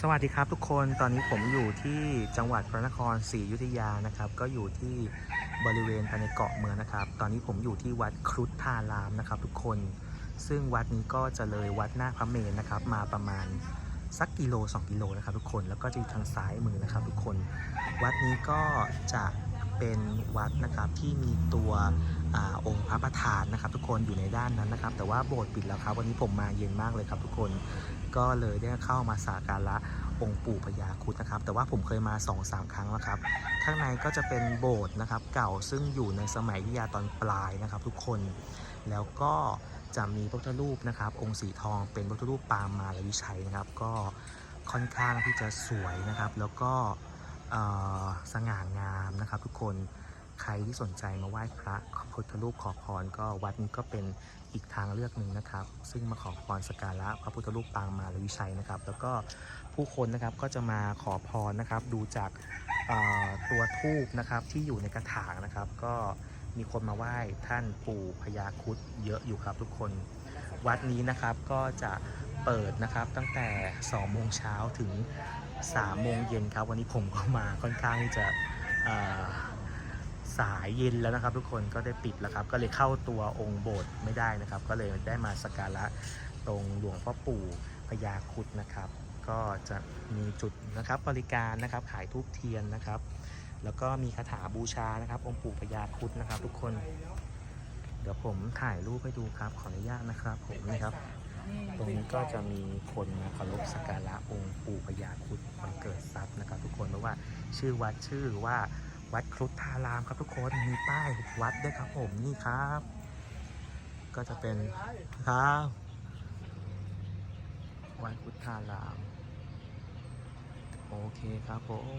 สวัสดีครับทุกคนตอนนี้ผมอยู่ที่จังหวัดพระนครศรีอยุธยานะครับ ก็อยู่ที่บริเวณภายในเกาะเมืองนะครับ ตอนนี้ผมอยู่ที่วัดครุฑทารามนะครับ ทุกคนซึ่งวัดนี้ก็จะเลยวัดหน้าพระเมรุนะครับ มาประมาณสักกิโล 2 กิโลนะครับ ทุกคนแล้วก็จะอยู่ทางซ้ายมือนะครับ ทุกคน วัดนี้ก็จะเป็นวัดนะครับที่มีตัว พระประธานนะครับ ทุกคนอยู่ในด้านนั้นนะครับ แต่ว่าโบสถ์ปิดแล้วครับ วันนี้ผมมาเย็นมากเลยครับ ทุกคนก็เลยได้เข้ามาสักการะองค์ปู่พญาครุฑนะครับ แต่ว่าผมเคยมา2อสาครั้งแล้วครับ ข้างในก็จะเป็นโบสถ์นะครับ เก่าซึ่งอยู่ในสมัยวิทยาตอนปลายนะครับ ทุกคนแล้วก็จะมีพระพุทธรูปนะครับ องค์สีทองเป็นพระพุทธรูปปางมาลวิชัยนะครับ ก็ค่อนข้างที่จะสวยนะครับ แล้วก็สง่างามนะครับ ทุกคน ใครที่สนใจมาไหว้พระพุทธรูปขอพรก็วัดนี้ก็เป็นอีกทางเลือกหนึ่งนะครับ ซึ่งมาขอพรสกการะพระพุทธรูปปางมาลวิชัยนะครับ แล้วก็ผู้คนนะครับก็จะมาขอพรนะครับ ดูจากตัวทูบนะครับที่อยู่ในกระถางนะครับ ก็มีคนมาไหว้ท่านปู่พญาครุฑเยอะอยู่ครับทุกคน วัดนี้นะครับก็จะเปิดนะครับตั้งแต่2โมงเช้าถึง3โมงเย็นครับ วันนี้ผมก็มาค่อนข้างที่จะ สายเย็นแล้วนะครับ ทุกคนก็ได้ปิดแล้วครับ ก็เลยเข้าตัวองค์โบสถ์ไม่ได้นะครับ ก็เลยได้มาสักการะตรงหลวงพ่อปู่พญาครุฑนะครับ ก็จะมีจุดนะครับบริการนะครับขายทูบเทียนนะครับ แล้วก็มีคาถาบูชานะครับ องค์ปู่พญาครุฑนะครับ ทุกคน เดี๋ยวผมถ่ายรูปให้ดูครับขออนุญาตนะครับผมนะครับตรงนี้ก็จะมีคนมาเคารพสักการะองค์ปู่พญาครุฑวันเกิดทรัพย์นะครับ ทุกคนเพราะว่าชื่อวัดชื่อว่า วัดครุฑทารามครับทุกคนมีป้ายวัดด้วยครับผมนี่ครับ ก็จะเป็นครับวัดครุฑทาราม โอเคครับผม